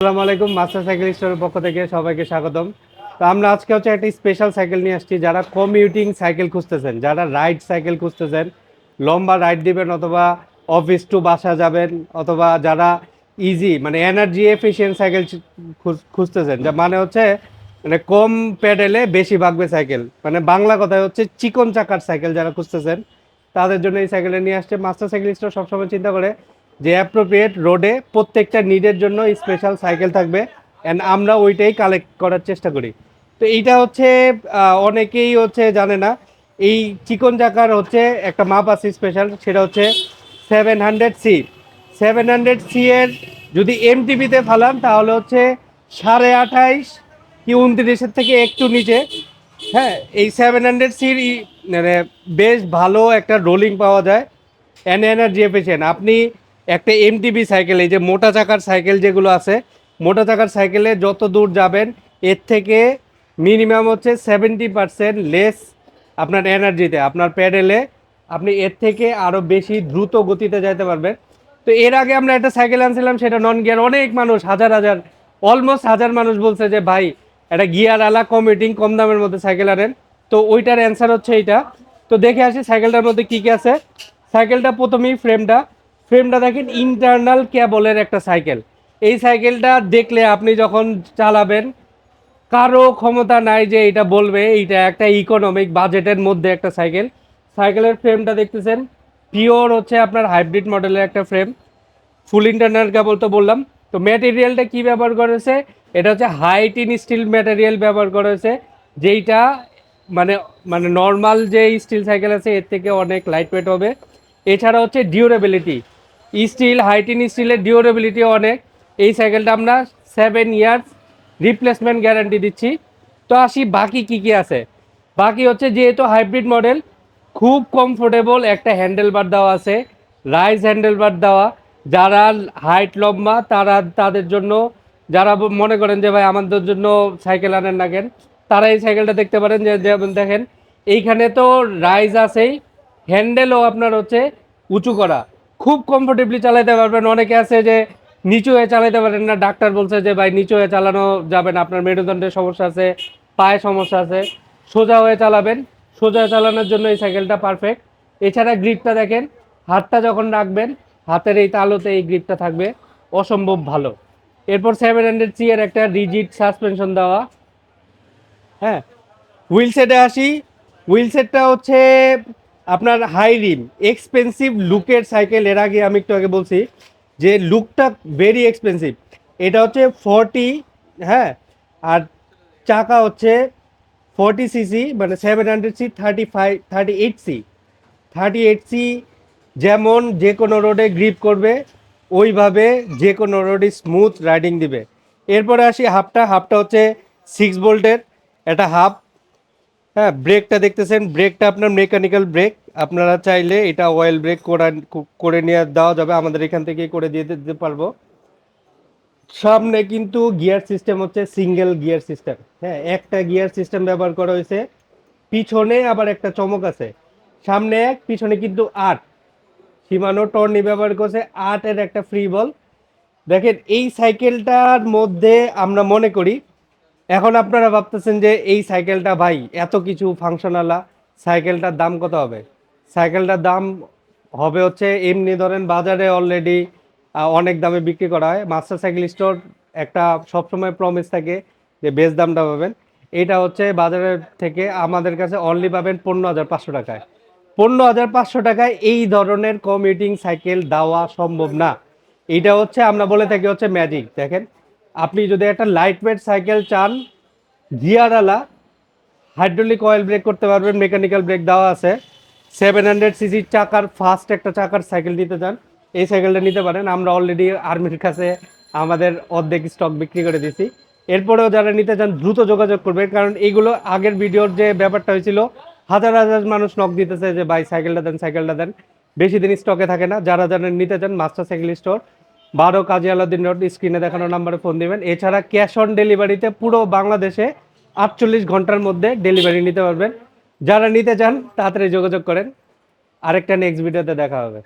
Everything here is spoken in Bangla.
আসসালামু আলাইকুম, মাস্টার সাইকেল স্টোরের পক্ষ থেকে সবাইকে স্বাগতম। তো আমরা আজকে হচ্ছে একটা স্পেশাল সাইকেল নিয়ে আসছি, যারা কমিউটিং সাইকেল খুঁজতেছেন, যারা রাইড সাইকেল খুঁজতেছেন, লম্বা রাইড দিবেন অথবা অফিস টু বাসা যাবেন, অথবা যারা ইজি মানে এনার্জি এফিসিয়েন্ট সাইকেল খুঁজতেছেন, যা মানে হচ্ছে মানে কম প্যাডেলে বেশি ভাগবে সাইকেল। মানে বাংলা কথায় হচ্ছে চিকন চাকার সাইকেল যারা খুঁজতেছেন, তাদের জন্য এই সাইকেলটা নিয়ে আসছে। মাস্টার সাইকেল স্টোর সবসময় চিন্তা করে যে অ্যাপ্রোপ্রিয়েট রোডে প্রত্যেকটা নিডের জন্য স্পেশাল সাইকেল থাকবে অ্যান্ড আমরা ওইটাই কালেক্ট করার চেষ্টা করি। তো এইটা হচ্ছে অনেকেই হচ্ছে জানে না, এই চিকন চাকার হচ্ছে একটা মাপ আছে স্পেশাল সেটা হচ্ছে seven hundred C seven hundred C এর যদি এম টিভিতে ফালান, তাহলে হচ্ছে সাড়ে আঠাইশ কি উনত্রিশের থেকে একটু নিচে। হ্যাঁ এই সেভেন হান্ড্রেড সির মানে বেশ ভালো একটা রোলিং পাওয়া যায়। এন এনার্জি এফিসিয়েন্ট আপনি একটা এমটিবি সাইকেল এই যে মোটা চাকার সাইকেল যেগুলো আছে, মোটা চাকার সাইকেলে যত দূর যাবেন, এর থেকে মিনিমাম হচ্ছে সেভেন্টি পার্সেন্ট লেস আপনার এনার্জিতে আপনার প্যাডেলে আপনি এর থেকে আরও বেশি দ্রুত গতিতে যাইতে পারবেন। তো এর আগে আমরা একটা সাইকেল আনছিলাম, সেটা নন গিয়ার অনেক মানুষ, হাজার হাজার অলমোস্ট হাজার মানুষ বলছে যে, ভাই, একটা গিয়ার আলা কমিটিং কম দামের মধ্যে সাইকেল আনেন। তো ওইটার অ্যান্সার হচ্ছে এইটা। তো দেখে আসি সাইকেলটার মধ্যে কী কী আছে। সাইকেলটা প্রথমেই ফ্রেমটা ফ্রেমটা দেখেন ইন্টারনাল ক্যাবলের একটা সাইকেল এই সাইকেলটা দেখলে আপনি যখন চালাবেন, কারও ক্ষমতা নাই যে এটা বলবে, এইটা একটা ইকোনমিক বাজেটের মধ্যে একটা সাইকেল সাইকেলের ফ্রেমটা দেখতেছেন পিওর হচ্ছে আপনার হাইব্রিড মডেলের একটা ফ্রেম ফুল ইন্টারনাল কেবল তো বললাম। তো ম্যাটেরিয়ালটা কি ব্যবহার করেছে? এটা হচ্ছে হাইটিন স্টিল ম্যাটেরিয়াল ব্যবহার করেছে, যেইটা মানে মানে নর্মাল যে স্টিল সাইকেল আছে, এর থেকে অনেক লাইট ওয়েট হবে। এছাড়া হচ্ছে ডিউরেবিলিটি স্টিল, হাইটিন স্টিলের ডিউরেবিলিটি অনেক। এই সাইকেলটা আমরা সেভেন ইয়ার্স রিপ্লেসমেন্ট গ্যারান্টি দিচ্ছি। তো আসি বাকি কি কি আছে? বাকি হচ্ছে যেহেতু হাইব্রিড মডেল খুব কমফোর্টেবল একটা হ্যান্ডেল বার দেওয়া আছে রাইজ হ্যান্ডেল বার দেওয়া। যারা হাইট লম্বা, তারা তাদের জন্য, যারা মনে করেন যে, ভাই, আমাদের জন্য সাইকেল আনেন না কেন? তারা এই সাইকেলটা দেখতে পারেন যে যেমন দেখেন, এইখানে তো রাইজ আছেই। হ্যান্ডেলও আপনার হচ্ছে উঁচু করা। খুব কমফোর্টেবলি চালাতে পারবেন। অনেকে আছে যে নিচু হয়ে চালাতে পারেন না। ডাক্তার বলছে যে, ভাই, নিচু হয়ে চালানো যাবে না। আপনার মেরুদণ্ডের সমস্যা আছে, পায়ে সমস্যা আছে। সোজা হয়ে চালাবেন। সোজা চালানোর জন্য এই সাইকেলটা পারফেক্ট এছাড়া গ্রিপটা দেখেন, হাতটা যখন রাখবেন, হাতের এই তালোতে এই গ্রিপটা থাকবে। অসম্ভব ভালো। এরপর সেভেন হান্ড্রেড সি এর একটা রিজিড সাসপেনশন দেওয়া। হ্যাঁ হুইল সেটে আসি। হুইল সেটটা হচ্ছে আপনার হাই রিম এক্সপেন্সিভ লুকের সাইকেল এর আগে আমি একটু আগে বলছি যে লুকটা ভেরি এক্সপেন্সিভ এটা হচ্ছে ফর্টি হ্যাঁ আর চাকা হচ্ছে ফর্টি সিসি মানে seven hundred C thirty five thirty eight C thirty eight C যেমন যে কোনো রোডে গ্রিপ করবে, ওইভাবে যে কোনো রোডে স্মুথ রাইডিং দিবে। এরপরে আসি হাফটা হাফটা হচ্ছে সিক্স বোল্টের এটা হাফ হ্যাঁ ব্রেকটা দেখতেছেন ব্রেকটা আপনার মেকানিক্যাল ব্রেক আপনারা চাইলে এটা অয়েল ব্রেক করে নিয়ে দেওয়া যাবে। আমাদের এখান থেকে করে দিয়ে দিতে পারব। সামনে কিন্তু গিয়ার সিস্টেম হচ্ছে সিঙ্গেল গিয়ার সিস্টেম হ্যাঁ একটা গিয়ার সিস্টেম ব্যবহার করা হয়েছে। পিছনে আবার একটা চমক আছে। সামনে এক, পিছনে কিন্তু আট। সীমানো টর্নি ব্যবহার করছে আটের একটা ফ্রি বল দেখেন, এই সাইকেলটার মধ্যে আমরা মনে করি এখন আপনারা ভাবতেছেন যে এই সাইকেলটা ভাই এত কিছু ফাংশনালা সাইকেলটার দাম কত হবে? সাইকেলটার দাম হবে হচ্ছে এমনি ধরেন বাজারে অলরেডি অনেক দামে বিক্রি করা হয়। মাস্টার সাইকেল স্টোর একটা সবসময় প্রমিস থাকে যে বেশ দামটা পাবেন। এটা হচ্ছে বাজারের থেকে আমাদের কাছে অনলি পাবেন পনেরো হাজার পাঁচশো টাকায়। পনেরো হাজার পাঁচশো টাকায় এই ধরনের কমিউটিং সাইকেল দেওয়া সম্ভব না। এটা হচ্ছে আমরা বলে থাকি হচ্ছে ম্যাজিক দেখেন? আপনি যদি একটা লাইট ওয়েট সাইকেল চান গিয়ারওয়ালা হাইড্রোলিক অয়েল ব্রেক করতে পারবেন মেকানিক্যাল ব্রেক দেওয়া আছে। সেভেন হান্ড্রেড সিসির চাকার ফার্স্ট একটা চাকার সাইকেল নিতে চান, এই সাইকেলটা নিতে পারেন। আমরা অলরেডি আর্মির কাছে আমাদের অর্ধেক স্টক বিক্রি করে দিছি এরপরেও যারা নিতে চান, দ্রুত যোগাযোগ করবেন। কারণ এইগুলো আগের ভিডিওর যে ব্যাপারটা হয়েছিল, হাজার হাজার মানুষ নক দিতেছে যে, ভাই সাইকেলটা দেন সাইকেলটা দেন। বেশি দিন স্টকে থাকে না। যারা যারা নিতে চান মাস্টার সাইকেল স্টোর বারো কাজী আলাদিন রোড স্ক্রিনে দেখানো নাম্বারে ফোন দিবেন। এছাড়া ক্যাশ অন ডেলিভারিতে পুরো বাংলাদেশে আটচল্লিশ ঘণ্টার মধ্যে ডেলিভারি নিতে পারবেন। যারা নিতে চান, তাড়াতাড়ি যোগাযোগ করেন। আরেকটা নেক্সট ভিডিওতে দেখা হবে।